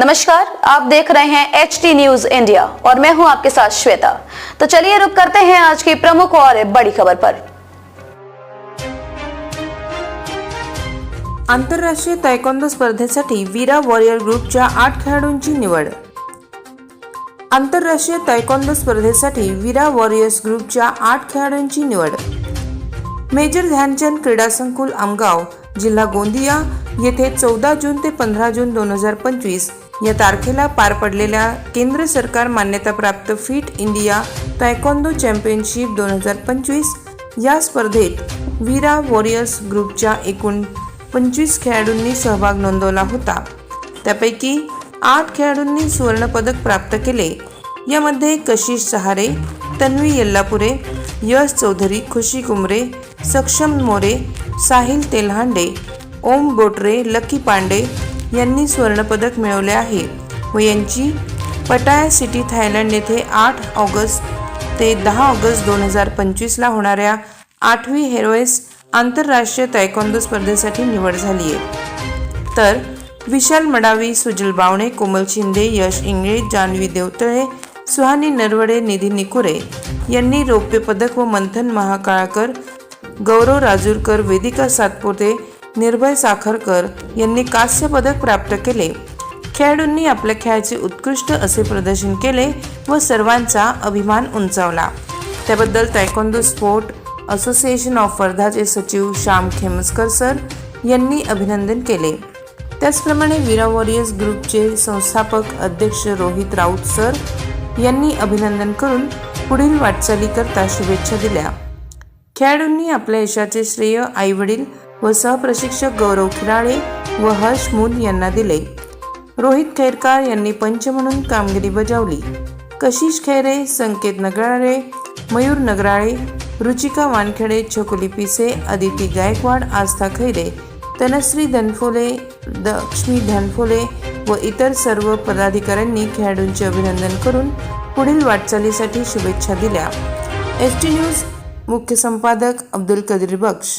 नमस्कार, आप देख रहे हैं एच टी न्यूज़ इंडिया और मैं हूँ आपके साथ श्वेता। तो चलिए रुक करते हैं आज की प्रमुख और बड़ी खबर पर। आंतरराष्ट्रीय तायकोंदो स्पर्धेसाठी वीरा वॉरियर ग्रुपच्या आठ खेळाडूंची निवड. आंतरराष्ट्रीय तायकोंदो स्पर्धेसाठी वीरा वॉरियर्स ग्रुप ग्रुपच्या आठ खेळाडूंची निवड. मेजर ध्यानचंद क्रीडा संकुल आमगाव, जिल्हा गोंदिया येथे चौदा जून ते पंधरा जून दोन हजार पंचवीस या तारखेला पार पडलेल्या केंद्र सरकार मान्यताप्राप्त फिट इंडिया तायकोंदो चॅम्पियनशिप दोन हजार पंचवीस या स्पर्धेत वीरा वॉरियर्स ग्रुपच्या एकूण पंचवीस खेळाडूंनी सहभाग नोंदवला होता. त्यापैकी आठ खेळाडूंनी सुवर्णपदक प्राप्त केले. यामध्ये कशिश सहारे तन्वी यल्लापुरे यश चौधरी खुशी कुमरे सक्षम मोरे साहिल तेलहांडे ओम बोटरे लकी पांडे यांनी सुवर्णपदक मिळवले आहे व यांची पटाया सिटी थायलंड येथे आठ ऑगस्ट ते दहा ऑगस्ट दोन हजार पंचवीसला होणाऱ्या आठवी हेरोएस आंतरराष्ट्रीय तायकोंदो स्पर्धेसाठी निवड झाली आहे. तर विशाल मडावी सुजल बावणे कोमल शिंदे यश इंगळे जान्हवी देवतळे सुहानी नरवडे निधी निकुरे यांनी रौप्य पदक व मंथन महाकाळकर गौरव राजूरकर वेदिका सातपुते निर्भय साखरकर यांनी कांस्य पदक प्राप्त केले. खेळाडूंनी आपल्या खेळाचे उत्कृष्ट असे प्रदर्शन केले व सर्वांचा अभिमान उंचावला. त्याबद्दल तायकोंदो स्पोर्ट असोसिएशन ऑफ वर्धाचे सचिव श्याम खेमसकर सर यांनी अभिनंदन केले. त्याचप्रमाणे वीरा वॉरियर्स ग्रुपचे संस्थापक अध्यक्ष रोहित राऊत सर यांनी अभिनंदन करून पुढील वाटचालीकरता शुभेच्छा दिल्या. खेळाडूंनी आपल्या यशाचे श्रेय आईवडील व सहप्रशिक्षक गौरव खिराळे व हर्ष मुन यांना दिले. रोहित खैरकार यांनी पंच म्हणून कामगिरी बजावली. कशिश खैरे संकेत नगराळे मयूर नगराळे रुचिका वानखेडे छकुली पिसे अदिती गायकवाड आस्था खैरे तनश्री धनफोले लक्ष्मी धनफोले व इतर सर्व पदाधिकाऱ्यांनी खेळाडूंचे अभिनंदन करून पुढील वाटचालीसाठी शुभेच्छा दिल्या. एस टी न्यूज मुख्य संपादक अब्दुल कदीर बख्श.